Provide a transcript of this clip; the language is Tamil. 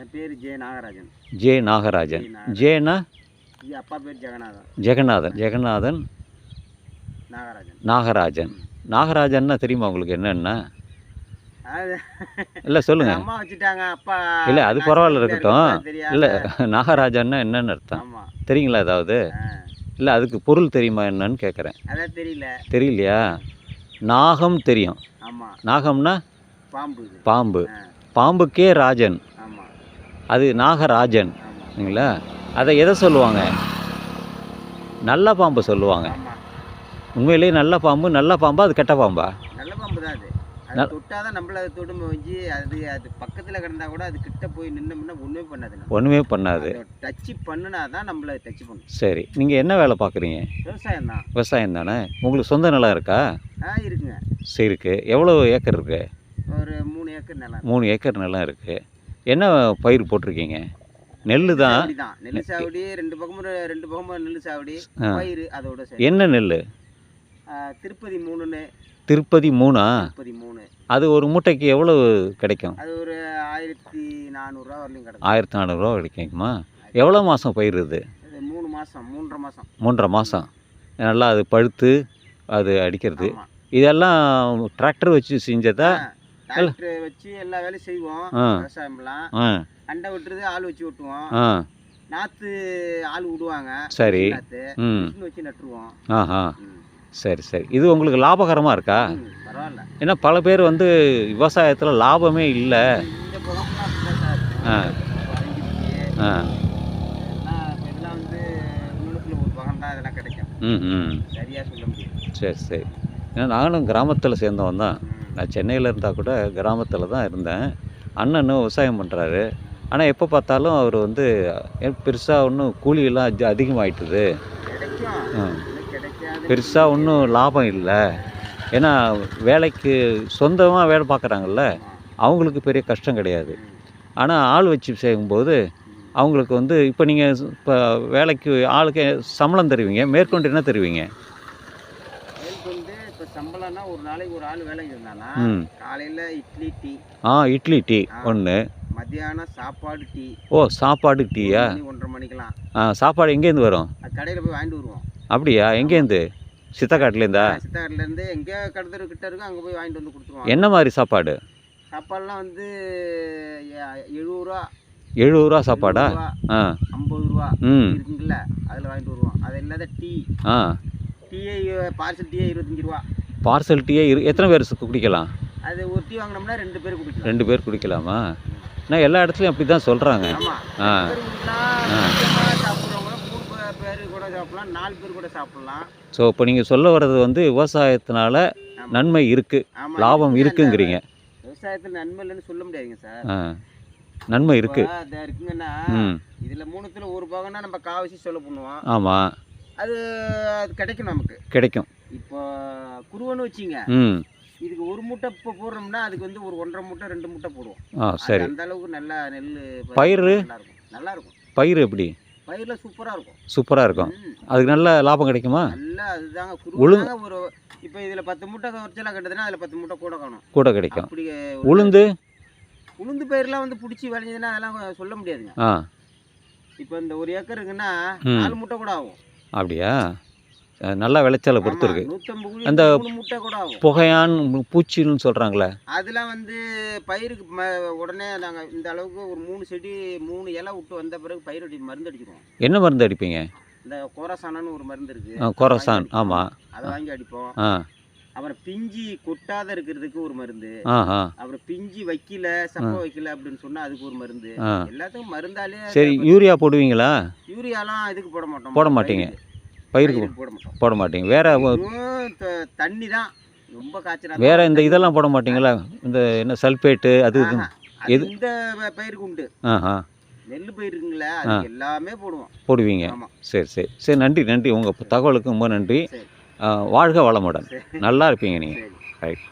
என் பேர் ஜே நாகராஜன். ஜே நாகராஜன். ஜேனா அப்பா பேர் ஜெகநாதன். ஜெகநாதன். ஜெகநாதன். நாகராஜன். நாகராஜன். நாகராஜன்னா தெரியுமா உங்களுக்கு என்னென்ன? இல்லை சொல்லுங்கள் அம்மா வச்சுட்டாங்க அப்பா இல்லை அது பரவாயில்ல இருக்கட்டும். இல்லை நாகராஜன்னா என்னன்னு அர்த்தம். தெரியுங்களா ஏதாவது? இல்லை அதுக்கு பொருள் தெரியுமா என்னன்னு கேட்குறேன் அதான் தெரியல. தெரியலையா? நாகம் தெரியும். நாகம்னா? பாம்பு பாம்பு. பாம்புக்கே ராஜன். அது நாகராஜன் சரிங்களா அதை எதை சொல்லுவாங்க? நல்ல பாம்பு சொல்லுவாங்க. உண்மையிலேயே நல்ல பாம்பு நல்ல பாம்பா அது கெட்ட பாம்பா? நல்ல பாம்பு தான் அது. அது நல்- தொட்டாதான் நம்மள அது தொடுமை வச்சு அது அது பக்கத்துல கிடந்தா கூட அது கிட்ட போய் நின்னோம்னா ஒண்ணுமே பண்ணாது ஒன்றுமே பண்ணாது. டச் பண்ணுனா தான் நம்மள டச் பண்ணும். சரி நீங்கள் என்ன வேலை பார்க்குறீங்க? விவசாயம் தான். விவசாயம் தானே? உங்களுக்கு சொந்த நிலம் இருக்கா? ஆ இருக்குங்க. சரி இருக்கு. எவ்வளோ ஏக்கர் இருக்கு? ஒரு மூணு ஏக்கர் நிலம். மூணு ஏக்கர் நிலம் இருக்குது என்ன பயிர் போட்டிருக்கீங்க? நெல் தான் நெல் சாவடி ரெண்டு பக்கமும் ரெண்டு பக்கமும் நெல் சாவடி. பயிர் அதோட என்ன நெல் திருப்பதி மூணுன்னு. திருப்பதி மூணா? திருப்பதி மூணு. அது ஒரு மூட்டைக்கு எவ்வளோ கிடைக்கும்? அது ஒரு ஆயிரத்தி நானூறுரூவா வரலையும் கிடக்கும் ஆயிரத்தி நானூறுரூவா கிடைக்குமா? எவ்வளோ மாதம் பயிர் இது? மூணு மாசம் மூன்றரை மாசம். மூன்றரை மாதம் நல்லா அது பழுத்து அது அடிக்கிறது. இதெல்லாம் டிராக்டர் வச்சு செஞ்சதா? டிராக்டர் வச்சு எல்லா வேலையும் செய்வோம். விவசாயம்லாம். அண்டை விட்டுறது ஆள் வச்சு வெட்டுவோம் ஆ. நாத்து ஆள் விடுவாங்க. சரி. வச்சு நட்டுருவோம். ஆஹா. சரி சரி. இது உங்களுக்கு லாபகரமாக இருக்கா? பரவாயில்ல. ஏன்னா பல பேர் வந்து விவசாயத்தில் லாபமே இல்லை. ஆ. ஆ. இதெல்லாம் வந்து முன்னுக்குள்ள ஒரு பக்கம் தான் இதெல்லாம் கிடைக்கும். ம் ம் சரியா சொல்ல முடியும். சரி சரி. ஏன்னா நானும் கிராமத்தில் சேர்ந்தவன் தான். நான் சென்னையில் இருந்தால் கூட கிராமத்தில் தான் இருந்தேன். அண்ணனும் விவசாயம் பண்ணுறாரு ஆனால் எப்போ பார்த்தாலும் அவர் வந்து பெருசாக ஒன்றும் கூலியெல்லாம் அதி- அதிகமாயிட்டுது. பெருசாக ஒன்றும் லாபம் இல்லை. ஏன்னா வேலைக்கு சொந்தமாக வேலை பார்க்குறாங்கல்ல அவங்களுக்கு பெரிய கஷ்டம் கிடையாது. ஆனால் ஆள் வச்சு செய்யும்போது அவங்களுக்கு வந்து இப்போ நீங்கள் இப்போ வேலைக்கு ஆளுக்கு சம்பளம் தருவீங்க மேற்கொண்டு என்ன தருவீங்க? சம்பளம்னா ஒரு நாளைக்கு ஒரு ஆள் வேலைக்கு இருந்தானா காலையில இட்லி டீ. ஆ இட்லி டீ. ஒன்று மத்தியானம் சாப்பாடு டீ. ஓ சாப்பாடு டீயா? ஒன்றரை மணிக்கெல்லாம். ஆ சாப்பாடு எங்கேருந்து வரும்? கடையில போய் வாங்கிட்டு வருவோம். அப்படியா? எங்கேருந்து? சித்தக்காட்டுலேருந்தா? சித்தாரில இருந்து எங்க கடத்தரு கிட்ட இருக்கோ அங்க போய் வாங்கிட்டு வந்து கொடுத்துருவோம் என்ன மாதிரி சாப்பாடு? சாப்பாடுலாம் வந்து எழுபது ரூபா. எழுபது ரூபா சாப்பாடா? ஆ. ஐம்பது ரூபா. ம். இருக்குங்கல்ல அதில் வாங்கிட்டு வருவோம். அது இல்லாத டீ. ஆ. டீயே பார்சல் டீயே இருபத்தஞ்சி ரூபா. பார்சல் டீயே இரு எத்தனை பேர் குடிக்கலாம்? அது ஒரு டீ வாங்கினோம்னா ரெண்டு பேர் குடிக்கலாம். ரெண்டு பேர் குடிக்கலாமா? நான் எல்லா இடத்துலையும் அப்படி தான் சொல்கிறாங்க ஆ. ரெண்டு பேர் குடிக்கலாம் கொஞ்சமா சாப்பிட்றவங்க மூணு பே- பேர் கூட சாப்பிடலாம் நாலு பேர் கூட சாப்பிடலாம். ஸோ இப்போ நீங்கள் சொல்ல வர்றது வந்து விவசாயத்தினால. நன்மை இருக்குது லாபம் இருக்குங்க. இருக்குங்கிறீங்க. விவசாயத்துல நன்மை இல்லைன்னு சொல்ல முடியாதுங்க சார். நன்மை அது இருக்குங்கன்னா இதுல மூணுத்துல ஒரு பாகம்னா நம்ம காவசி சொல்ல பண்ணுவோம். ஆமாம் அது அது கிடைக்கும் நமக்கு. கிடைக்கும். இப்போ குருவன்னு வச்சிங்க. இதுக்கு ஒரு மூட்டை இப்போ போடுறோம்னா அதுக்கு வந்து ஒரு ஒன்றரை மூட்டை ரெண்டு மூட்டை போடுவோம். ஆ சரி. அந்த அளவுக்கு நல்லா நெல் பயிறு? நல்லா இருக்கும் நல்லா இருக்கும் பயிர் எப்படி? பயிர்ல சூப்பரா இருக்கும். சூப்பராக இருக்கும். அதுக்கு நல்ல லாபம் கிடைக்குமா? நல்லா அதுதாங்க. குருவனாங்க ஒரு இப்போ இதுல பத்து மூட்டை குறைச்சலா கட்டுதுன்னா அதுல பத்து மூட்டை கூட காணும். கூட கிடைக்கும். அப்படி உளுந்து? உளுந்து பயிரெல்லாம் வந்து பிடிச்சி விளைஞ்சதுன்னா அதெல்லாம் சொல்ல முடியாதுங்க. இப்போ இந்த ஒரு ஏக்கர் இருக்குன்னா ம். நாலு மூட்டை கூட ஆகும். அப்படியா? நல்லா விளைச்சலை பொறுத்து இருக்கு அந்த புகையான் பூச்சின்னு சொல்கிறாங்களே அதெல்லாம் வந்து பயிருக்கு உடனே நாங்கள் இந்த அளவுக்கு ஒரு மூணு செடி மூணு இலை விட்டு வந்த பிறகு பயிர் அடி மருந்து அடிச்சிருவோம் என்ன மருந்து அடிப்பீங்க? இந்த கோரசானன்னு ஒரு மருந்து இருக்கு. கொரசான் ஆமாம் அதை வாங்கி அடிப்போம். அப்புறம் பிஞ்சி கொட்டாத இருக்கிறதுக்கு ஒரு மருந்து. அப்புறம் பிஞ்சி வைக்கல சப்ப வைக்கல அப்படின்னு சொன்னா அதுக்கு ஒரு மருந்து. எல்லாத்துக்கும் மருந்தாலே சரி யூரியா போடுவீங்களா? யூரியாலாம் இதுக்கு போட மாட்டோம். போட மாட்டீங்க. பயிருக்கு போட மாட்டோம். போட மாட்டீங்க. வேற தண்ணி தான் ரொம்ப காய்ச்சல் வேற இந்த இதெல்லாம் போட மாட்டீங்களா? இந்த என்ன சல்பேட்டு அது இது எது? இந்த பயிருக்கு உண்டு. ஆஹா. நெல் பயிர் இருக்குங்களே அதுக்கு எல்லாமே போடுவோம். போடுவீங்க. சரி சரி. சரி நன்றி நன்றி. உங்கள் தகவலுக்கு ரொம்ப நன்றி. வாழ்க வளமுடன். நல்லா இருப்பீங்க நீங்கள் ரைட்